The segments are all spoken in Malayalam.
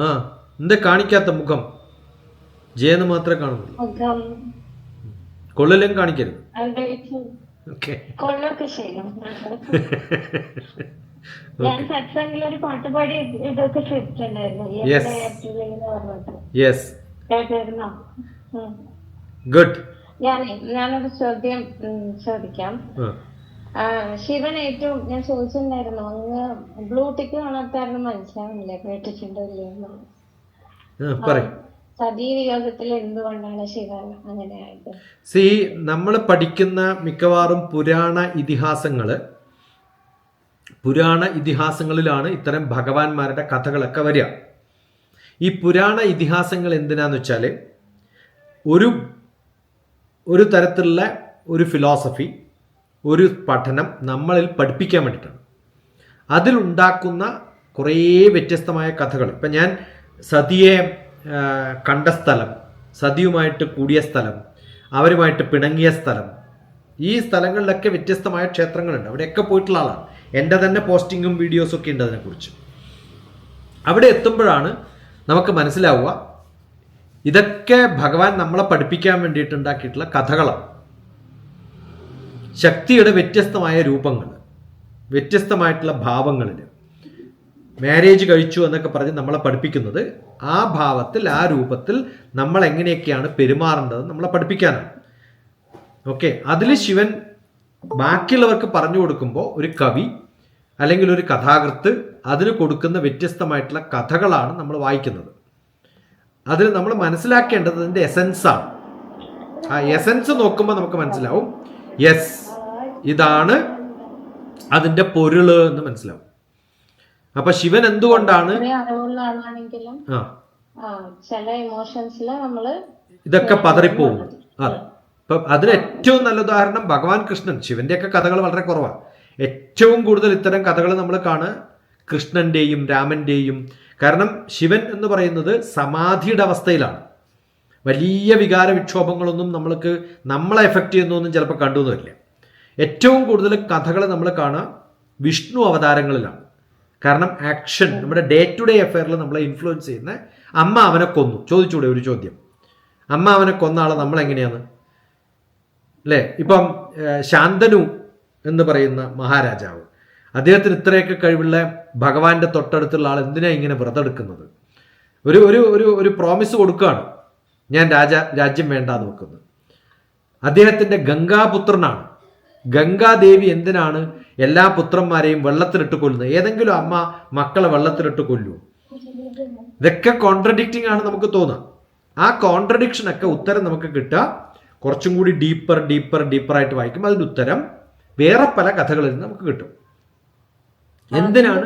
ആ എന്താ കാണിക്കാത്ത മുഖം? ജയെന്ന് മാത്രമേ കാണുന്നുള്ളൂ. കൊള്ളലും കാണിക്കരുത്. കൊള്ളൊക്കെ ചെയ്യും. ഞാൻ സത്സംഗിൽ ഒരു പാട്ടുപാടി ഇതൊക്കെ ചെയ്തിട്ടുണ്ടായിരുന്നു. ഗുഡ് ഞാനേ ഞാനൊരു ചോദ്യം ചോദിക്കാം. ശിവൻ ഏറ്റവും ഞാൻ ചോദിച്ചിട്ടുണ്ടായിരുന്നു അങ്ങ് ബ്ലൂ ടിക്ക് കാണാത്തായിരുന്നു മനസ്സിലാവുന്നില്ല കേട്ടിട്ടുണ്ടോ ഇല്ലയോ എന്നുള്ളത്. പറയും. സതീ വിയോഗത്തിൽ എന്തുകൊണ്ടാണ് ശിവൻ അങ്ങനെ ആയത് സി നമ്മൾ പഠിക്കുന്ന മിക്കവാറും പുരാണ ഇതിഹാസങ്ങൾ പുരാണ ഇതിഹാസങ്ങളിലാണ് ഇത്തരം ഭഗവാന്മാരുടെ കഥകളൊക്കെ വരിക. ഈ പുരാണ ഇതിഹാസങ്ങൾ എന്തിനാന്ന് വെച്ചാൽ ഒരു ഒരു തരത്തിലുള്ള ഒരു ഫിലോസഫി ഒരു പഠനം നമ്മളിൽ പഠിപ്പിക്കാൻ വേണ്ടിയിട്ടാണ്. അതിലുണ്ടാക്കുന്ന കുറേ വ്യത്യസ്തമായ കഥകൾ. ഇപ്പം ഞാൻ സതിയെ കണ്ട സ്ഥലം സതിയുമായിട്ട് കൂടിയ സ്ഥലം അവരുമായിട്ട് പിണങ്ങിയ സ്ഥലം ഈ സ്ഥലങ്ങളിലൊക്കെ വ്യത്യസ്തമായ ക്ഷേത്രങ്ങളുണ്ട്. അവിടെയൊക്കെ പോയിട്ടുള്ള ആളാണ്. എന്റെ തന്നെ പോസ്റ്റിങ്ങും വീഡിയോസും ഒക്കെ ഉണ്ട് അതിനെക്കുറിച്ച്. അവിടെ എത്തുമ്പോഴാണ് നമുക്ക് മനസ്സിലാവുക ഇതൊക്കെ ഭഗവാൻ നമ്മളെ പഠിപ്പിക്കാൻ വേണ്ടിയിട്ടുണ്ടാക്കിയിട്ടുള്ള കഥകളാണ്. ശക്തിയുടെ വ്യത്യസ്തമായ രൂപങ്ങൾ വ്യത്യസ്തമായിട്ടുള്ള ഭാവങ്ങളിൽ. മാരേജ് കഴിച്ചു എന്നൊക്കെ പറഞ്ഞ് നമ്മളെ പഠിപ്പിക്കുന്നത് ആ ഭാവത്തിൽ ആ രൂപത്തിൽ നമ്മൾ എങ്ങനെയൊക്കെയാണ് പെരുമാറേണ്ടത് നമ്മളെ പഠിപ്പിക്കാനാണ്. ഓക്കെ അതിൽ ശിവൻ ബാക്കിയുള്ളവർക്ക് പറഞ്ഞു കൊടുക്കുമ്പോൾ ഒരു കവി അല്ലെങ്കിൽ ഒരു കഥാകൃത്ത് അതിന് കൊടുക്കുന്ന വ്യത്യസ്തമായിട്ടുള്ള കഥകളാണ് നമ്മൾ വായിക്കുന്നത്. അതിൽ നമ്മൾ മനസ്സിലാക്കേണ്ടത് അതിന്റെ എസൻസാണ് ആ എസെൻസ് നോക്കുമ്പോൾ നമുക്ക് മനസ്സിലാവും. യെസ് ഇതാണ് അതിന്റെ പൊരുൾ എന്ന് മനസ്സിലാവും. അപ്പൊ ശിവൻ എന്തുകൊണ്ടാണ് ചില ഇമോഷൻസിൽ നമ്മൾ ഇതൊക്കെ പതറിപ്പോകും. അതെ. ഇപ്പൊ അതിന് ഏറ്റവും നല്ല ഉദാഹരണം ഭഗവാൻ കൃഷ്ണൻ. ശിവന്റെയൊക്കെ കഥകൾ വളരെ കുറവാണ് ഏറ്റവും കൂടുതൽ ഇത്തരം കഥകൾ നമ്മൾ കാണുക കൃഷ്ണന്റെയും രാമന്റെയും. കാരണം ശിവൻ എന്ന് പറയുന്നത് സമാധിയുടെ അവസ്ഥയിലാണ്. വലിയ വികാര വിക്ഷോഭങ്ങളൊന്നും നമ്മൾക്ക് നമ്മളെ എഫക്റ്റ് ചെയ്യുന്നൊന്നും ചിലപ്പോൾ കണ്ടുവന്നില്ല ഏറ്റവും കൂടുതൽ കഥകൾ നമ്മൾ കാണുക വിഷ്ണു അവതാരങ്ങളിലാണ്. കാരണം ആക്ഷൻ നമ്മുടെ ഡേ ടു ഡേ അഫെയറിൽ നമ്മളെ ഇൻഫ്ലുവൻസ് ചെയ്യുന്ന അമ്മ അവനെ കൊന്നു. ചോദിച്ചൂടെ ഒരു ചോദ്യം? അമ്മ അവനെ കൊന്ന ആളെ നമ്മൾ എങ്ങനെയാണ്? അല്ലേ ഇപ്പം ശാന്തനു എന്ന് പറയുന്ന മഹാരാജാവ്. അദ്ദേഹത്തിന് ഇത്രയൊക്കെ കഴിവുള്ള ഭഗവാന്റെ തൊട്ടടുത്തുള്ള ആൾ എന്തിനാ ഇങ്ങനെ വ്രതെടുക്കുന്നത് ഒരു ഒരു ഒരു ഒരു പ്രോമിസ് കൊടുക്കുകയാണ്. ഞാൻ രാജ രാജ്യം വേണ്ടാന്ന് വെക്കുന്നത് അദ്ദേഹത്തിന്റെ ഗംഗാപുത്രനാണ്. ഗംഗാദേവി എന്തിനാണ് എല്ലാ പുത്രന്മാരെയും വെള്ളത്തിലിട്ട് കൊല്ലുന്നത്? ഏതെങ്കിലും അമ്മ മക്കളെ വെള്ളത്തിലിട്ട് കൊല്ലൂ. ഇതൊക്കെ കോൺട്രഡിക്റ്റിംഗ് ആണ് നമുക്ക് തോന്നുക ആ കോൺട്രഡിക്ഷൻ ഒക്കെ ഉത്തരം നമുക്ക് കിട്ടുക കുറച്ചും കൂടി ഡീപ്പർ ഡീപ്പർ ഡീപ്പർ ആയിട്ട് വായിക്കും. അതിന് ഉത്തരം വേറെ പല കഥകളിൽ നിന്ന് നമുക്ക് കിട്ടും. എന്തിനാണ്?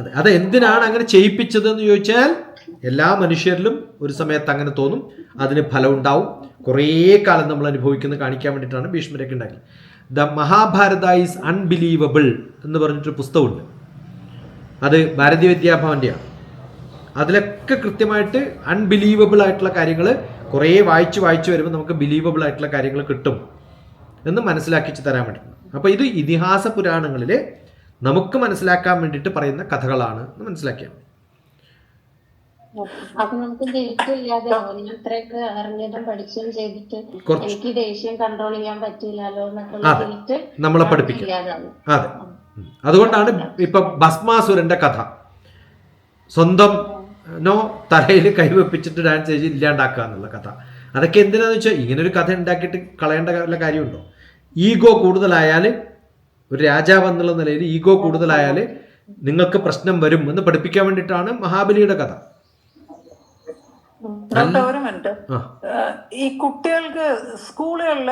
അതെ അത്. എന്തിനാണ് അങ്ങനെ ചെയ്യിപ്പിച്ചത് എന്ന് ചോദിച്ചാൽ എല്ലാ മനുഷ്യരിലും ഒരു സമയത്ത് അങ്ങനെ തോന്നും. അതിന് ഫലം ഉണ്ടാവും. കുറേ കാലം നമ്മൾ അനുഭവിക്കുന്നത് കാണിക്കാൻ വേണ്ടിയിട്ടാണ് ഭീഷ്മരൊക്കെ ഉണ്ടാക്കിയത്. ദ മഹാഭാരത ഈസ് അൺബിലീവബിൾ എന്ന് പറഞ്ഞിട്ടൊരു പുസ്തകമുണ്ട്. അത് ഭാരതീയ വിദ്യാഭവന്റെയാണ് അതിലൊക്കെ കൃത്യമായിട്ട് അൺബിലീവബിൾ ആയിട്ടുള്ള കാര്യങ്ങൾ കുറേ വായിച്ച് വായിച്ച് വരുമ്പോൾ നമുക്ക് ബിലീവബിൾ ആയിട്ടുള്ള കാര്യങ്ങൾ കിട്ടും എന്ന് മനസ്സിലാക്കിച്ച് തരാൻ വേണ്ടിയിട്ടുണ്ട് അപ്പോൾ ഇത് ഇതിഹാസ പുരാണങ്ങളിൽ നമുക്ക് മനസ്സിലാക്കാൻ വേണ്ടിയിട്ട് പറയുന്ന കഥകളാണ് എന്ന് മനസ്സിലാക്കിയാൽ അപ്പൊ നമുക്ക് ദേഷ്യമില്ലാതെ ഞാൻ ഇത്രയൊക്കെ അറിഞ്ഞതും പഠിച്ചും ചെയ്തിട്ട് കുറച്ച് എനിക്ക് ദേഷ്യം കൺട്രോൾ ചെയ്യാൻ പറ്റില്ലല്ലോ എന്നൊക്കെ. നമ്മളെ പഠിപ്പിക്കും. അതെ. അതുകൊണ്ടാണ് ഇപ്പൊ ഭസ്മാസുരന്റെ കഥ. സ്വന്തം നോ തലയിൽ കൈവപ്പിച്ചിട്ട് ഡാൻസ് ചെയ്ത് ഇല്ലാണ്ടാക്കുക എന്നുള്ള കഥ. അതൊക്കെ എന്തിനാന്ന് വെച്ചാൽ ഇങ്ങനെ ഒരു കഥ ഉണ്ടാക്കിയിട്ട് കളയേണ്ട വല്ല കാര്യമുണ്ടോ? ഈഗോ കൂടുതലായാൽ ഒരു രാജാവ് എന്നുള്ള നിലയിൽ ഈഗോ കൂടുതലായാൽ നിങ്ങൾക്ക് പ്രശ്നം വരും എന്ന് പഠിപ്പിക്കാൻ വേണ്ടിയിട്ടാണ് മഹാബലിയുടെ കഥ. ഈ കുട്ടികൾക്ക് സ്കൂളുകളിൽ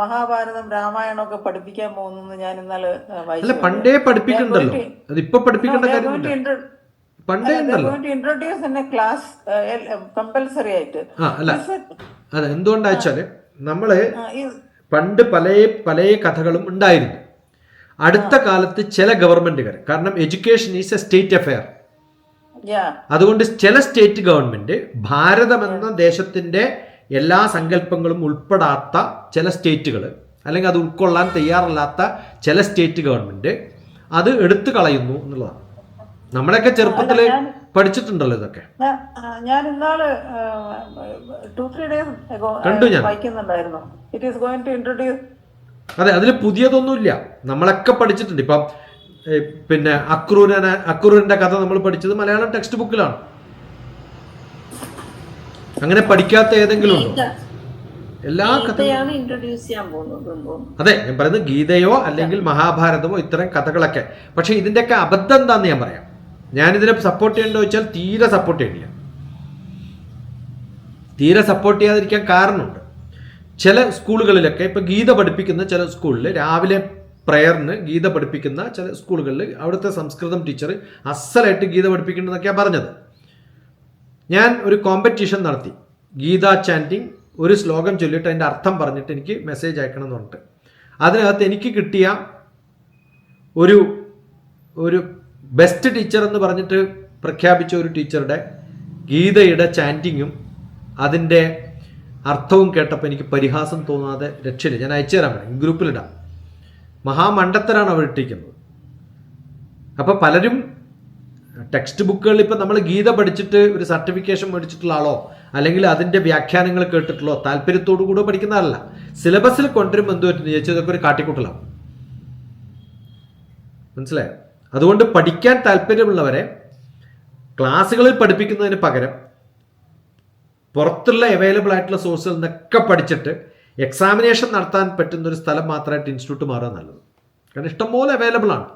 മഹാഭാരതം രാമായണം ഒക്കെ പഠിപ്പിക്കാൻ പോകുന്നു ഞാൻ ഇന്നലെ അല്ല പണ്ടേ പഠിപ്പിക്കണ്ടല്ലോ. ഇപ്പൊ അതിപ്പോ പഠിപ്പിക്കേണ്ട കാര്യമില്ല. പണ്ടേ അല്ല, they ക്ലാസ് compulsory ആയിട്ട്. അതെ എന്തുകൊണ്ടാ വെച്ചാൽ നമ്മൾ പണ്ട് പല പല കഥകളും ഉണ്ടായിരുന്നു. അടുത്ത കാലത്ത് ചില ഗവൺമെന്റുകൾ കാരണം education is a state affair. അതുകൊണ്ട് ചില സ്റ്റേറ്റ് ഗവൺമെന്റ് ഭാരതം എന്ന ദേശത്തിന്റെ എല്ലാ സങ്കല്പങ്ങളും ഉൾപ്പെടാത്ത ചില സ്റ്റേറ്റുകൾ അല്ലെങ്കിൽ അത് ഉൾക്കൊള്ളാൻ തയ്യാറല്ലാത്ത ചില സ്റ്റേറ്റ് ഗവൺമെന്റ് അത് എടുത്തു കളയുന്നു എന്നുള്ളതാണ്. നമ്മളൊക്കെ ചെറുപ്പത്തിൽ പഠിച്ചിട്ടുണ്ടല്ലോ ഇതൊക്കെ. ഞാൻ ഇന്നാൾ ടു ത്രീ ഡേയ്സ് കണ്ടു ഞാൻ. It is going to introduce അതെ അതിൽ പുതിയതൊന്നുമില്ല. നമ്മളൊക്കെ പഠിച്ചിട്ടുണ്ട്. ഇപ്പം പിന്നെ അക്രൂരനെ അക്രൂരന്റെ കഥ നമ്മൾ പഠിച്ചത് മലയാളം ടെക്സ്റ്റ് ബുക്കിലാണ് അങ്ങനെ പഠിക്കാത്ത ഏതെങ്കിലും ഉണ്ടോ? എല്ലാ കഥയാണ് ഇൻട്രൊഡ്യൂസ് ചെയ്യാൻ പോകുന്നത് അതെ ഞാൻ പറയുന്നത് ഗീതയോ അല്ലെങ്കിൽ മഹാഭാരതമോ ഇത്തരം കഥകളൊക്കെ. പക്ഷെ ഇതിന്റെയൊക്കെ അബദ്ധം എന്താന്ന് ഞാൻ പറയാം. ഞാനിതിനെ സപ്പോർട്ട് ചെയ്യണ്ടോ വെച്ചാൽ തീരെ സപ്പോർട്ട് ചെയ്യില്ല തീരെ സപ്പോർട്ട് ചെയ്യാതിരിക്കാൻ കാരണമുണ്ട്. ചില സ്കൂളുകളിലൊക്കെ ഇപ്പൊ ഗീത പഠിപ്പിക്കുന്ന ചില സ്കൂളിൽ രാവിലെ പ്രയറിന് ഗീത പഠിപ്പിക്കുന്ന ചില സ്കൂളുകളിൽ അവിടുത്തെ സംസ്കൃതം ടീച്ചർ അസലായിട്ട് ഗീത പഠിപ്പിക്കേണ്ടതെന്നൊക്കെയാണ് പറഞ്ഞത്. ഞാൻ ഒരു കോമ്പറ്റീഷൻ നടത്തി. ഗീത ചാന്റിങ് ഒരു ശ്ലോകം ചൊല്ലിയിട്ട് അതിന്റെ അർത്ഥം പറഞ്ഞിട്ട് എനിക്ക് മെസ്സേജ് അയക്കണം എന്ന് പറഞ്ഞിട്ട്. അതിനകത്ത് എനിക്ക് കിട്ടിയ ഒരു ഒരു ബെസ്റ്റ് ടീച്ചർ എന്ന് പറഞ്ഞിട്ട് പ്രഖ്യാപിച്ച ഒരു ടീച്ചറുടെ ഗീതയുടെ ചാന്റിങ്ങും അതിന്റെ അർത്ഥവും കേട്ടപ്പോൾ എനിക്ക് പരിഹാസം തോന്നാതെ രക്ഷയില്ല. ഞാൻ അയച്ചു തരാൻ വേണം ഗ്രൂപ്പിലിടാം മഹാമണ്ഡത്തരാണ് അവർ ഇട്ടിരിക്കുന്നത്. അപ്പോൾ പലരും ടെക്സ്റ്റ് ബുക്കുകളിൽ ഇപ്പം നമ്മൾ ഗീത പഠിച്ചിട്ട് ഒരു സർട്ടിഫിക്കേഷൻ മേടിച്ചിട്ടുള്ള ആളോ അല്ലെങ്കിൽ അതിന്റെ വ്യാഖ്യാനങ്ങൾ കേട്ടിട്ടുള്ളോ താല്പര്യത്തോടു കൂടെ പഠിക്കുന്നതല്ല സിലബസിൽ കൊണ്ടുവരുമ്പോൾ എന്ത് പറ്റുന്നു ഇതൊക്കെ ഒരു കാട്ടിക്കൂട്ടലാണ് മനസ്സിലായോ? അതുകൊണ്ട് പഠിക്കാൻ താല്പര്യമുള്ളവരെ ക്ലാസ്സുകളിൽ പഠിപ്പിക്കുന്നതിന് പകരം പുറത്തുള്ള അവൈലബിൾ ആയിട്ടുള്ള സോഴ്സുകളിൽ നിന്നൊക്കെ പഠിച്ചിട്ട് എക്സാമിനേഷൻ നടത്താൻ പറ്റുന്ന ഒരു സ്ഥലം മാത്രമായിട്ട് ഇൻസ്റ്റിറ്റ്യൂട്ട് മാറുക നല്ലത്. കാരണം ഇഷ്ടംപോലെ അവൈലബിൾ ആണ്.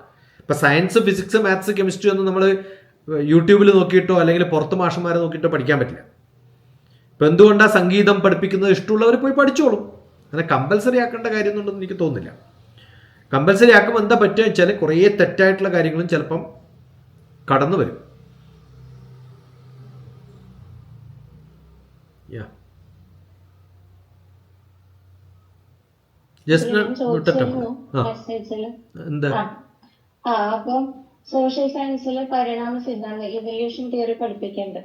ഇപ്പം സയൻസ് ഫിസിക്സ് മാത്സ് കെമിസ്ട്രി ഒന്നും നമ്മൾ യൂട്യൂബിൽ നോക്കിയിട്ടോ അല്ലെങ്കിൽ പുറത്ത് മാഷന്മാരെ നോക്കിയിട്ടോ പഠിക്കാൻ പറ്റില്ല. ഇപ്പം എന്തുകൊണ്ടാണ് സംഗീതം പഠിപ്പിക്കുന്നത് ഇഷ്ടമുള്ളവർ പോയി പഠിച്ചോളും. അങ്ങനെ കമ്പൽസറി ആക്കേണ്ട കാര്യമൊന്നുണ്ടെന്ന് എനിക്ക് തോന്നുന്നില്ല. കമ്പൽസറി ആക്കുമ്പോൾ എന്താ പറ്റുക വെച്ചാൽ കുറേ തെറ്റായിട്ടുള്ള കാര്യങ്ങളും ചിലപ്പം കടന്നു വരും Yeah. Just ഞാൻ now, വിട്ടിട്ട് ചോദിച്ചിരുന്നു ആ മെസ്സേജിൽ എന്താ ആ ആ അപ്പം സോഷ്യൽ സയൻസിലെ പരിണാമ സിദ്ധാന്തം ഇവല്യൂഷൻ തിയറി പഠിപ്പിക്കുന്നുണ്ട്.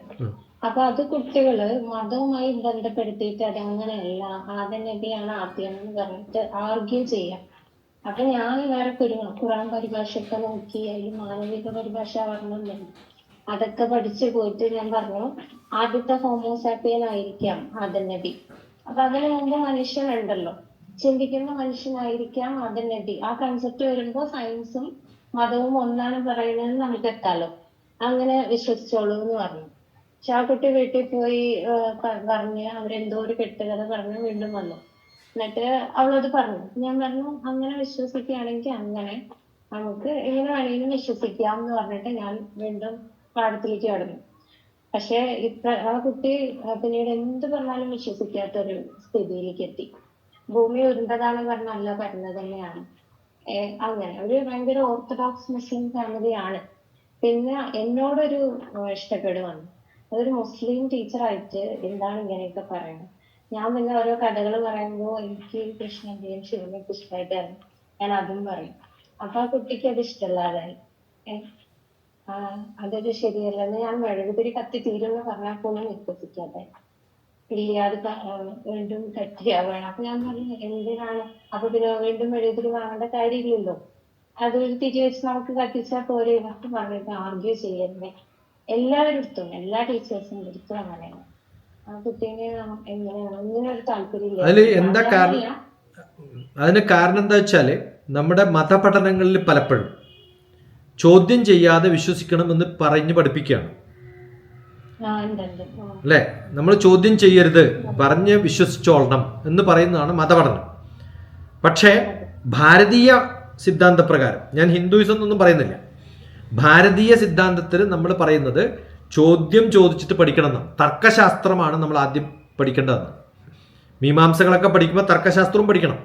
അപ്പൊ അത് കുട്ടികൾ മതവുമായി ബന്ധപ്പെടുത്തിയിട്ട് അത് അങ്ങനെയല്ല ആദ്യ നബിയാണ് ആദ്യം എന്ന് പറഞ്ഞിട്ട് ആർഗ്യൂ ചെയ്യാം. അപ്പൊ ഞാൻ വേറെ ഖുറാൻ പരിഭാഷയൊക്കെ നോക്കി അതിൽ മാനവിക പരിഭാഷ പറഞ്ഞില്ല അതൊക്കെ പഠിച്ചു പോയിട്ട് ഞാൻ പറഞ്ഞു ആദ്യത്തെ ഹോമോസാപ്പിയൻ ആയിരിക്കാം ആദ്യ നബി. അപ്പൊ അതിനു മുമ്പ് മനുഷ്യനുണ്ടല്ലോ ചിന്തിക്കുന്ന മനുഷ്യനായിരിക്കാം അതിനടി ആ കൺസെപ്റ്റ് വരുമ്പോൾ സയൻസും മതവും ഒന്നാണ് പറയുന്നത് നമുക്ക് എത്താലോ അങ്ങനെ വിശ്വസിച്ചോളൂ എന്ന് പറഞ്ഞു. പക്ഷെ ആ കുട്ടി വീട്ടിൽ പോയി പറഞ്ഞു അവരെന്തോ ഒരു കെട്ടുകഥ പറഞ്ഞ് വീണ്ടും വന്നു. എന്നിട്ട് അവളത് പറഞ്ഞു ഞാൻ പറഞ്ഞു അങ്ങനെ വിശ്വസിക്കുകയാണെങ്കിൽ അങ്ങനെ നമുക്ക് എങ്ങനെ വേണമെങ്കിലും വിശ്വസിക്കാം എന്ന് പറഞ്ഞിട്ട് ഞാൻ വീണ്ടും പാഠത്തിലേക്ക് കടന്നു. പക്ഷെ ഇത്ര ആ കുട്ടി പിന്നീട് എന്ത് പറഞ്ഞാലും വിശ്വസിക്കാത്ത ഒരു സ്ഥിതിയിലേക്ക് എത്തി. ഭൂമി ഉരുണ്ടതാണ് പറഞ്ഞല്ല പറഞ്ഞത് തന്നെയാണ്. അങ്ങനെ. ഒരു ഭയങ്കര ഓർത്തഡോക്സ് മുസ്ലിം ഫാമിലിയാണ് പിന്നെ എന്നോടൊരു ഇഷ്ടക്കേട് വന്നു. അതൊരു മുസ്ലിം ടീച്ചറായിട്ട് എന്താണ് ഇങ്ങനെയൊക്കെ പറയുന്നത്? ഞാൻ പിന്നെ ഓരോ കഥകൾ പറയുമ്പോൾ എനിക്ക് കൃഷ്ണന്റെയും ശിവനെയൊക്കെ ഇഷ്ടമായിട്ടാണ്. ഞാൻ അതും പറയും. അപ്പൊ ആ കുട്ടിക്ക് അത് ഇഷ്ടമല്ലാതായി. അതൊരു ശരിയല്ലെന്ന് ഞാൻ മെഴുകുതിരി കത്തി തീരുമെന്ന് പറഞ്ഞാൽ പോലും വിശ്വസിക്കാതെ ഇല്ല അത് വീണ്ടും കട്ടിയാവണം അപ്പൊ ഞാൻ പറഞ്ഞു എന്തിനാണ്? അപ്പൊ പിന്നെ വീണ്ടും മെഴുകുതിരി വാങ്ങേണ്ട കാര്യമില്ലല്ലോ. അതൊരു തിരി വെച്ച് നമുക്ക് കത്തിച്ചാൽ പോരെ എന്നൊക്കെ പറഞ്ഞിട്ട് ആർഗ്യൂ ചെയ്യണ്ടേ എല്ലാവരും എടുത്തും എല്ലാ ടീച്ചേഴ്സും എടുത്തും അങ്ങനെയാണ് ആ കുട്ടീനെ എങ്ങനെയാണ്? ഒരു താല്പര്യമില്ല? അതിന് കാരണം എന്താ വെച്ചാൽ നമ്മുടെ മതപഠനങ്ങളിൽ പലപ്പോഴും ചോദ്യം ചെയ്യാതെ വിശ്വസിക്കണമെന്ന് പറഞ്ഞു പഠിപ്പിക്കുകയാണ്. അല്ലേ? നമ്മൾ ചോദ്യം ചെയ്യരുത്. പറഞ്ഞ് വിശ്വസിച്ചോളണം എന്ന് പറയുന്നതാണ് മതപഠനം. പക്ഷേ ഭാരതീയ സിദ്ധാന്തപ്രകാരം ഞാൻ ഹിന്ദുയിസം എന്നൊന്നും പറയുന്നില്ല. ഭാരതീയ സിദ്ധാന്തത്തിൽ നമ്മൾ പറയുന്നത് ചോദ്യം ചോദിച്ചിട്ട് പഠിക്കണം എന്നാണ്. തർക്കശാസ്ത്രമാണ് നമ്മൾ ആദ്യം പഠിക്കേണ്ടതെന്ന്. മീമാംസകളൊക്കെ പഠിക്കുമ്പോൾ തർക്കശാസ്ത്രവും പഠിക്കണം.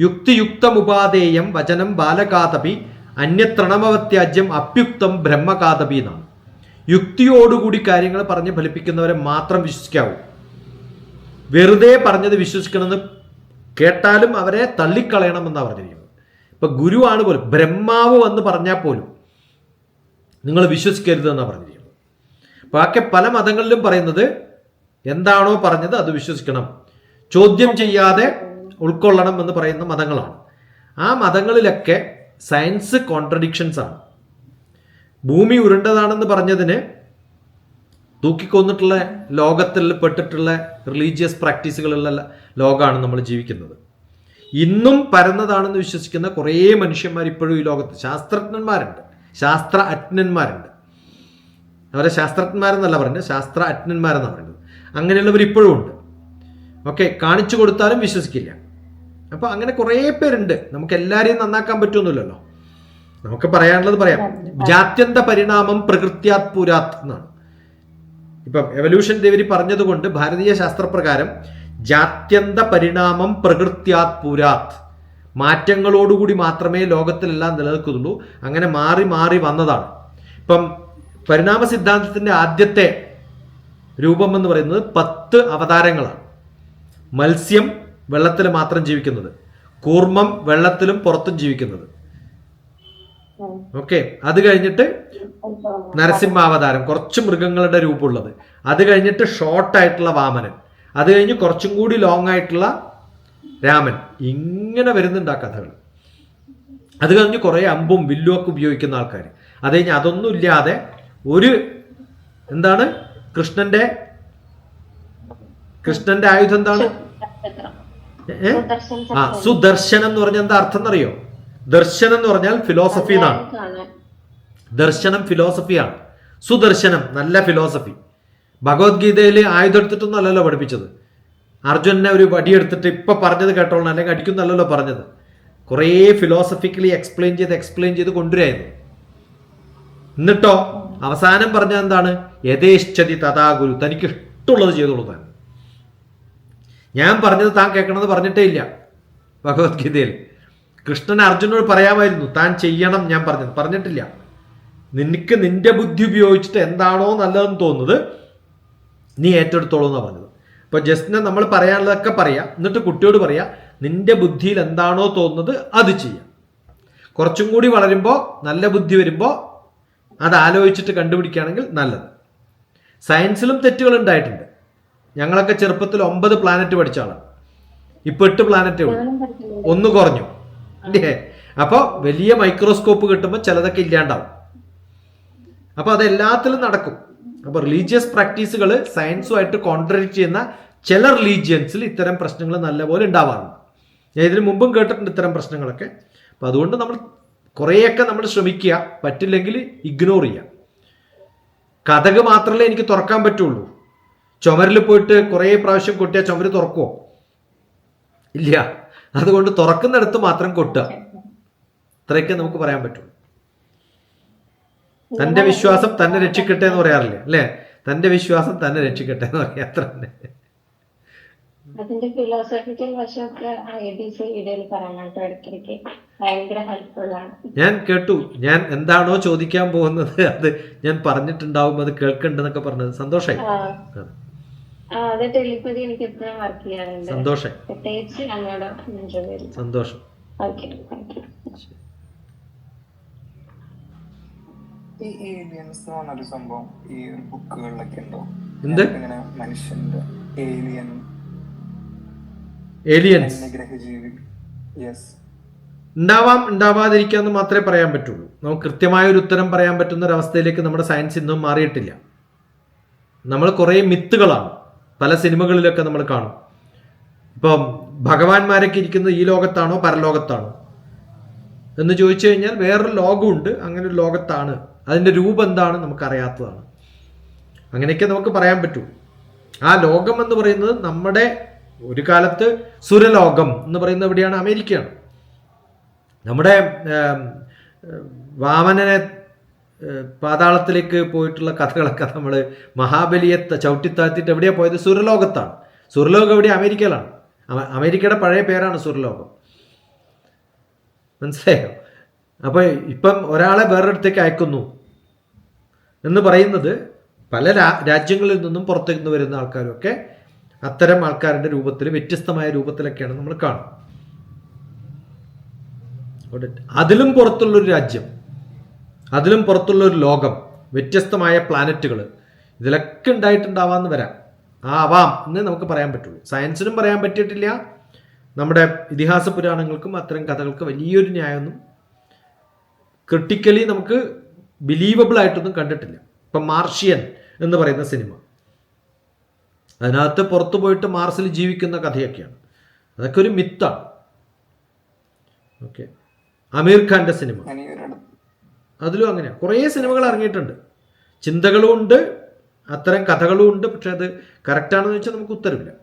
യുക്തിയുക്തമുപാദേയം വചനം ബാലകാതപി അന്യത്രണമവത്യാജ്യം അപ്യുക്തം ബ്രഹ്മകാതപി എന്നാണ്. യുക്തിയോടുകൂടി കാര്യങ്ങൾ പറഞ്ഞ് ഫലിപ്പിക്കുന്നവരെ മാത്രം വിശ്വസിക്കാവൂ. വെറുതെ പറഞ്ഞത് വിശ്വസിക്കണമെന്ന് കേട്ടാലും അവരെ തള്ളിക്കളയണമെന്നാണ് പറഞ്ഞിരിക്കുന്നത്. ഇപ്പൊ ഗുരുവാണ് പോലും ബ്രഹ്മാവ് എന്ന് പറഞ്ഞാൽ പോലും നിങ്ങൾ വിശ്വസിക്കരുത് എന്നാണ് പറഞ്ഞിരിക്കുന്നത്. ബാക്കി പല മതങ്ങളിലും പറയുന്നത് എന്താണോ പറഞ്ഞത് അത് വിശ്വസിക്കണം. ചോദ്യം ചെയ്യാതെ ഉൾക്കൊള്ളണം എന്ന് പറയുന്ന മതങ്ങളാണ്. ആ മതങ്ങളിലൊക്കെ സയൻസ് കോൺട്രഡിക്ഷൻസ് ആണ് ഭൂമി ഉരുണ്ടതാണെന്ന് പറഞ്ഞതിന് തൂക്കിക്കൊന്നിട്ടുള്ള ലോകത്തിൽ പെട്ടിട്ടുള്ള റിലീജിയസ് പ്രാക്ടീസുകളുള്ള ലോകമാണ് നമ്മൾ ജീവിക്കുന്നത്. ഇന്നും പരന്നതാണെന്ന് വിശ്വസിക്കുന്ന കുറേ മനുഷ്യന്മാർ ഇപ്പോഴും ഈ ലോകത്ത് ശാസ്ത്രജ്ഞന്മാരുണ്ട്. ശാസ്ത്ര അജ്ഞന്മാരുണ്ട്. അവരെ ശാസ്ത്രജ്ഞന്മാരെന്നല്ല പറയുന്നത് ശാസ്ത്ര അജ്ഞന്മാരെന്നാണ് പറയുന്നത്. അങ്ങനെയുള്ളവർ ഇപ്പോഴും ഉണ്ട്. ഓക്കെ കാണിച്ചു കൊടുത്താലും വിശ്വസിക്കില്ല. അപ്പോൾ അങ്ങനെ കുറേ പേരുണ്ട്. നമുക്ക് എല്ലാവരെയും നന്നാക്കാൻ പറ്റുമെന്നില്ലല്ലോ നമുക്ക് പറയാനുള്ളത് പറയാം. ജാത്യന്ത പരിണാമം പ്രകൃത്യാത് പുരാത് എന്നാണ്. ഇപ്പം എവല്യൂഷൻ തിയറി പറഞ്ഞതുകൊണ്ട് ഭാരതീയ ശാസ്ത്രപ്രകാരം ജാത്യന്ത പരിണാമം പ്രകൃത്യാത് പുരാത്. മാറ്റങ്ങളോടുകൂടി മാത്രമേ ലോകത്തിലെല്ലാം നിലനിൽക്കുന്നുള്ളൂ. അങ്ങനെ മാറി മാറി വന്നതാണ്. ഇപ്പം പരിണാമ സിദ്ധാന്തത്തിന്റെ ആദ്യത്തെ രൂപം എന്ന് പറയുന്നത് പത്ത് അവതാരങ്ങളാണ്. മത്സ്യം വെള്ളത്തിൽ മാത്രം ജീവിക്കുന്നത്. കൂർമ്മം വെള്ളത്തിലും പുറത്തും ജീവിക്കുന്നത്. ഓക്കെ അത് കഴിഞ്ഞിട്ട് നരസിംഹാവതാരം കുറച്ച് മൃഗങ്ങളുടെ രൂപമുള്ളത്. അത് കഴിഞ്ഞിട്ട് ഷോർട്ട് ആയിട്ടുള്ള വാമനൻ. അത് കഴിഞ്ഞ് കുറച്ചും കൂടി ലോങ് ആയിട്ടുള്ള രാമൻ. ഇങ്ങനെ വരുന്നുണ്ട് ആ കഥകൾ. അത് കഴിഞ്ഞ് കുറേ അമ്പും വില്ലും ഒക്കെ ഉപയോഗിക്കുന്ന ആൾക്കാർ അത് കഴിഞ്ഞ് അതൊന്നും ഇല്ലാതെ ഒരു എന്താണ്? കൃഷ്ണന്റെ കൃഷ്ണന്റെ ആയുധം എന്താണ്? ആ സുദർശനം എന്ന് പറഞ്ഞ എന്താ അർത്ഥം എന്നറിയോ? ദർശനം എന്ന് പറഞ്ഞാൽ ഫിലോസഫി എന്നാണ്. ദർശനം ഫിലോസഫിയാണ് സുദർശനം നല്ല ഫിലോസഫി ഭഗവത്ഗീതയിൽ ആയുധം എടുത്തിട്ടൊന്നും അല്ലല്ലോ പഠിപ്പിച്ചത്. അർജുനെ ഒരു വടിയെടുത്തിട്ട് ഇപ്പൊ പറഞ്ഞത് കേട്ടോളണം അല്ലെങ്കിൽ അടിക്കുന്നല്ലോ പറഞ്ഞത്. കുറേ ഫിലോസഫിക്കലി എക്സ്പ്ലെയിൻ ചെയ്ത് എക്സ്പ്ലെയിൻ ചെയ്ത് കൊണ്ടുവരായിരുന്നു. എന്നിട്ടോ അവസാനം പറഞ്ഞ എന്താണ്? യഥേശ്ചതി തഥാ ഗുരു. തനിക്ക് ഇഷ്ടമുള്ളത് ചെയ്തോളൂ താൻ. ഞാൻ പറഞ്ഞത് താൻ കേൾക്കണമെന്ന് പറഞ്ഞിട്ടേ ഇല്ല. ഭഗവത്ഗീതയിൽ. കൃഷ്ണൻ അർജുനോട് പറയാമായിരുന്നു താൻ ചെയ്യണം ഞാൻ പറഞ്ഞത്. പറഞ്ഞിട്ടില്ല. നിനക്ക് നിന്റെ ബുദ്ധി ഉപയോഗിച്ചിട്ട് എന്താണോ നല്ലതെന്ന് തോന്നുന്നത് നീ ഏറ്റെടുത്തോളൂ എന്നാണ് പറഞ്ഞത്. അപ്പോൾ ജസ്റ്റിനെ നമ്മൾ പറയാനുള്ളതൊക്കെ പറയാം. എന്നിട്ട് കുട്ടിയോട് പറയാം നിന്റെ ബുദ്ധിയിൽ എന്താണോ തോന്നുന്നത് അത് ചെയ്യാം. കുറച്ചും കൂടി വളരുമ്പോൾ നല്ല ബുദ്ധി വരുമ്പോൾ അത് ആലോചിച്ചിട്ട് കണ്ടുപിടിക്കുകയാണെങ്കിൽ നല്ലത്. സയൻസിലും തെറ്റുകൾ ഉണ്ടായിട്ടുണ്ട്. ഞങ്ങളൊക്കെ ചെറുപ്പത്തിൽ ഒമ്പത് പ്ലാനറ്റ് പഠിച്ചാണ് ഇപ്പൊ എട്ട് പ്ലാനറ്റേ ഉള്ളൂ. ഒന്ന് കുറഞ്ഞു. ഇല്ലേ? അപ്പോൾ വലിയ മൈക്രോസ്കോപ്പ് കിട്ടുമ്പോൾ ചിലതൊക്കെ ഇല്ലാണ്ടാവും. അപ്പോൾ അതെല്ലാത്തിലും നടക്കും. അപ്പോൾ റിലീജിയസ് പ്രാക്ടീസുകൾ സയൻസുമായിട്ട് കോൺട്രഡിക്ട് ചെയ്യുന്ന ചില റിലീജിയൻസിൽ ഇത്തരം പ്രശ്നങ്ങൾ നല്ലപോലെ ഉണ്ടാവാറുണ്ട്. ഞാൻ ഇതിനു മുമ്പും കേട്ടിട്ടുണ്ട് ഇത്തരം പ്രശ്നങ്ങളൊക്കെ. അപ്പോൾ അതുകൊണ്ട് നമ്മൾ കുറേയൊക്കെ നമ്മൾ ശ്രമിക്കുക പറ്റില്ലെങ്കിൽ ഇഗ്നോർ ചെയ്യുക. കഥക് മാത്രമല്ലേ എനിക്ക് തുറക്കാൻ പറ്റുള്ളൂ. ചുമരിൽ പോയിട്ട് കുറേ പ്രാവശ്യം കൊട്ടിയാൽ ചുമര് തുറക്കുമോ ഇല്ല. അതുകൊണ്ട് തുറക്കുന്നിടത്ത് മാത്രം കൊട്ടുക. ഇത്രയൊക്കെ നമുക്ക് പറയാൻ പറ്റുള്ളൂ. തന്റെ വിശ്വാസം തന്നെ രക്ഷിക്കട്ടെ എന്ന് പറയാറില്ലേ? അല്ലേ? തന്റെ വിശ്വാസം തന്നെ രക്ഷിക്കട്ടെ എന്ന് പറയാം. അത്ര തന്നെ. അതിന്റെ ഫിലോസഫിക്കൽ വശമൊക്കെ ഭയങ്കര ഞാൻ കേട്ടു. ഞാൻ എന്താണോ ചോദിക്കാൻ പോകുന്നത് അത് ഞാൻ പറഞ്ഞിട്ടുണ്ടാവും അത് കേൾക്കണ്ടെന്നൊക്കെ പറഞ്ഞത്. സന്തോഷായി. അതെ. ആ, അത് ടെലിപ്പതി എനിക്ക് എപ്പോഴും വർക്ക് ചെയ്യാറുണ്ട്. സന്തോഷായി പ്രത്യേകിച്ച് അങ്ങോട്ട് ഇന്റർവ്യൂവിൽ സന്തോഷം. ഓക്കെ താങ്ക് യു ഈ ഏലിയൻസ് എന്ന് പറഞ്ഞൊരു സംഭവം ഈ ബുക്കുകളിലൊക്കെ ഉണ്ടോ? എന്ത്? ഇങ്ങനെ മനുഷ്യന്റെ ഏലിയൻ ഏലിയൻസ് ഗ്രഹജീവി യെസ് ഉണ്ടാവാം ഉണ്ടാവാതിരിക്കാന്ന് മാത്രമേ പറയാൻ പറ്റുള്ളൂ. നമുക്ക് കൃത്യമായ ഒരു ഉത്തരം പറയാൻ പറ്റുന്ന ഒരു അവസ്ഥയിലേക്ക് നമ്മുടെ സയൻസ് ഇന്നും മാറിയിട്ടില്ല. നമ്മൾ കുറേ മിത്തുകളാണ് പല സിനിമകളിലൊക്കെ നമ്മൾ കാണും. ഇപ്പം ഭഗവാന്മാരൊക്കെ ഇരിക്കുന്നത് ഈ ലോകത്താണോ പരലോകത്താണോ? എന്ന് ചോദിച്ചു കഴിഞ്ഞാൽ വേറൊരു ലോകമുണ്ട് അങ്ങനെ ഒരു ലോകത്താണ്. അതിന്റെ രൂപം എന്താണ് നമുക്കറിയാത്തതാണ്. അങ്ങനെയൊക്കെ നമുക്ക് പറയാൻ പറ്റൂ. ആ ലോകം എന്ന് പറയുന്നത് നമ്മുടെ ഒരു കാലത്ത് സുരലോകം എന്ന് പറയുന്നത് എവിടെയാണ്? അമേരിക്കയാണ്. നമ്മുടെ ഏം, പാതാളത്തിലേക്ക് പോയിട്ടുള്ള കഥകളൊക്കെ നമ്മൾ മഹാബലിയെ ചവിട്ടിത്താഴ്ത്തിയിട്ട് എവിടെയാണ് പോയത്? സുരലോകത്താണ്. സുരലോകം എവിടെ അമേരിക്കയിലാണ്. അമേരിക്കയുടെ പഴയ പേരാണ് സുരലോകം. മനസ്സിലായോ? അപ്പോൾ ഇപ്പം ഒരാളെ വേറൊരിടത്തേക്ക് അയക്കുന്നു എന്ന് പറയുന്നത് പല രാജ്യങ്ങളിൽ നിന്നും പുറത്തു നിന്ന് വരുന്ന ആൾക്കാരൊക്കെ അത്തരം ആൾക്കാരുടെ രൂപത്തിൽ വ്യത്യസ്തമായ രൂപത്തിലൊക്കെയാണ് നമ്മൾ കാണുന്നത്. അതിലും പുറത്തുള്ളൊരു രാജ്യം. അതിലും പുറത്തുള്ള ഒരു ലോകം വ്യത്യസ്തമായ പ്ലാനറ്റുകൾ ഇതിലൊക്കെ ഉണ്ടായിട്ടുണ്ടാവാന്ന് വരാം. ആവാം എന്ന് നമുക്ക് പറയാൻ പറ്റുള്ളൂ. സയൻസിനും പറയാൻ പറ്റിയിട്ടില്ല. നമ്മുടെ ഇതിഹാസ പുരാണങ്ങൾക്കും അത്തരം കഥകൾക്ക് വലിയൊരു ന്യായമൊന്നും ക്രിട്ടിക്കലി നമുക്ക് ബിലീവബിൾ ആയിട്ടൊന്നും കണ്ടിട്ടില്ല. ഇപ്പം മാർഷ്യൻ എന്ന് പറയുന്ന സിനിമ. അതിനകത്ത് പുറത്തു പോയിട്ട് മാർസിൽ ജീവിക്കുന്ന കഥയൊക്കെയാണ്. അതൊക്കെ ഒരു മിത്താണ് ഓക്കെ അമീർ ഖാന്റെ സിനിമ. അതിലും അങ്ങനെയാണ് കുറേ സിനിമകൾ ഇറങ്ങിയിട്ടുണ്ട്. ചിന്തകളും ഉണ്ട് അത്തരം കഥകളും ഉണ്ട് പക്ഷെ അത് കറക്റ്റാണെന്ന് വെച്ചാൽ നമുക്ക് ഉത്തരവില്ല